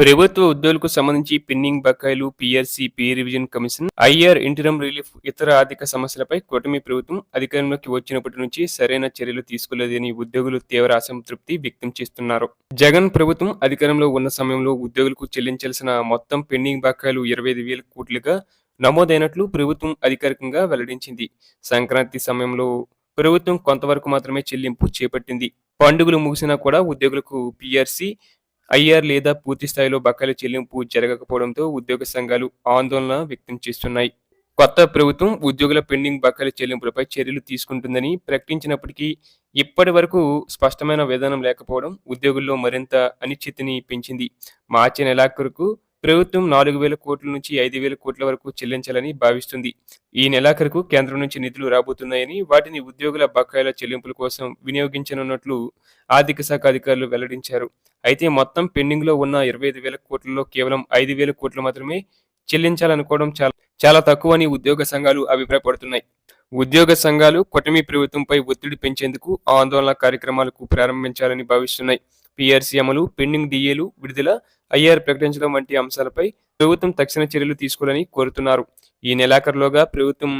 ప్రభుత్వ ఉద్యోగులకు సంబంధించి పిన్నింగ్ బకాయిలు P R C pay revision commission I R interim relief ఇతర ఆర్థిక సమస్యలపై కూటమి ప్రభుత్వం అధికారంలోకి వచ్చినప్పటి నుంచి సరైన చర్యలు తీసుకోలేదని ఉద్యోగులు తీవ్ర అసంతృప్తి వ్యక్తం చేస్తున్నారు. జగన్ ప్రభుత్వం అధికారంలో ఉన్న సమయంలో ఉద్యోగులకు చెల్లించాల్సిన మొత్తం పెండింగ్ బకాయిలు ఇరవై ఐదు వేల కోట్లుగా నమోదైనట్లు ప్రభుత్వం అధికారికంగా వెల్లడించింది. సంక్రాంతి సమయంలో ప్రభుత్వం కొంతవరకు మాత్రమే చెల్లింపు చేపట్టింది. పండుగలు ముగిసినా కూడా ఉద్యోగులకు పిఆర్సీ ఐఆర్ లేదా పూర్తి స్థాయిలో బకాయిల చెల్లింపు జరగకపోవడంతో ఉద్యోగ సంఘాలు ఆందోళన వ్యక్తం చేస్తున్నాయి. కొత్త ప్రభుత్వం ఉద్యోగుల పెండింగ్ బకాయిల చెల్లింపులపై చర్యలు తీసుకుంటుందని ప్రకటించినప్పటికీ ఇప్పటి వరకు స్పష్టమైన విధానం లేకపోవడం ఉద్యోగుల్లో మరింత అనిశ్చితిని పెంచింది. మార్చి నెలాఖరుకు ప్రభుత్వం నాలుగు వేల కోట్ల నుంచి ఐదు వేల కోట్ల వరకు చెల్లించాలని భావిస్తుంది. ఈ నెలాఖరుకు కేంద్రం నుంచి నిధులు రాబోతున్నాయని వాటిని ఉద్యోగుల బకాయిల చెల్లింపుల కోసం వినియోగించనున్నట్లు ఆర్థిక శాఖ అధికారులు వెల్లడించారు. అయితే మొత్తం పెండింగ్లో ఉన్న ఇరవై ఐదు వేల కోట్లలో కేవలం ఐదు వేల కోట్లు మాత్రమే చెల్లించాలనుకోవడం చాలా చాలా తక్కువ అని ఉద్యోగ సంఘాలు అభిప్రాయపడుతున్నాయి. ఉద్యోగ సంఘాలు కూటమి ప్రభుత్వంపై ఒత్తిడి పెంచేందుకు ఆందోళన కార్యక్రమాలకు ప్రారంభించాలని భావిస్తున్నాయి. పిఆర్సీ అమలు పెండింగ్ డిఏలు విడుదల ఐఆర్ ప్రకటించడం వంటి అంశాలపై ప్రభుత్వం తక్షణ చర్యలు తీసుకోవాలని కోరుతున్నారు. ఈ నెలాఖరులోగా ప్రభుత్వం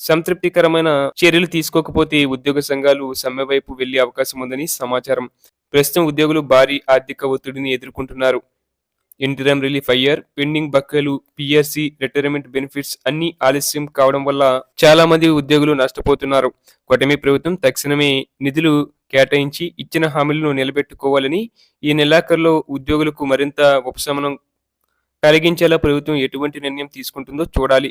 సంతృప్తికరమైన చర్యలు తీసుకోకపోతే ఉద్యోగ సంఘాలు సమ్మె వైపు వెళ్ళే అవకాశం ఉందని సమాచారం. ప్రస్తుతం ఉద్యోగులు భారీ ఆర్థిక ఒత్తిడిని ఎదుర్కొంటున్నారు. Interim relief I R. Pending బక్కలు P R C retirement benefits అన్ని ఆలస్యం కావడం వల్ల చాలా మంది ఉద్యోగులు నష్టపోతున్నారు. కూటమి ప్రభుత్వం తక్షణమే నిధులు కేటాయించి ఇచ్చిన హామీలను నిలబెట్టుకోవాలని ఈ నెలాఖరులో ఉద్యోగులకు మరింత ఉపశమనం కలిగించేలా ప్రభుత్వం ఎటువంటి నిర్ణయం తీసుకుంటుందో చూడాలి.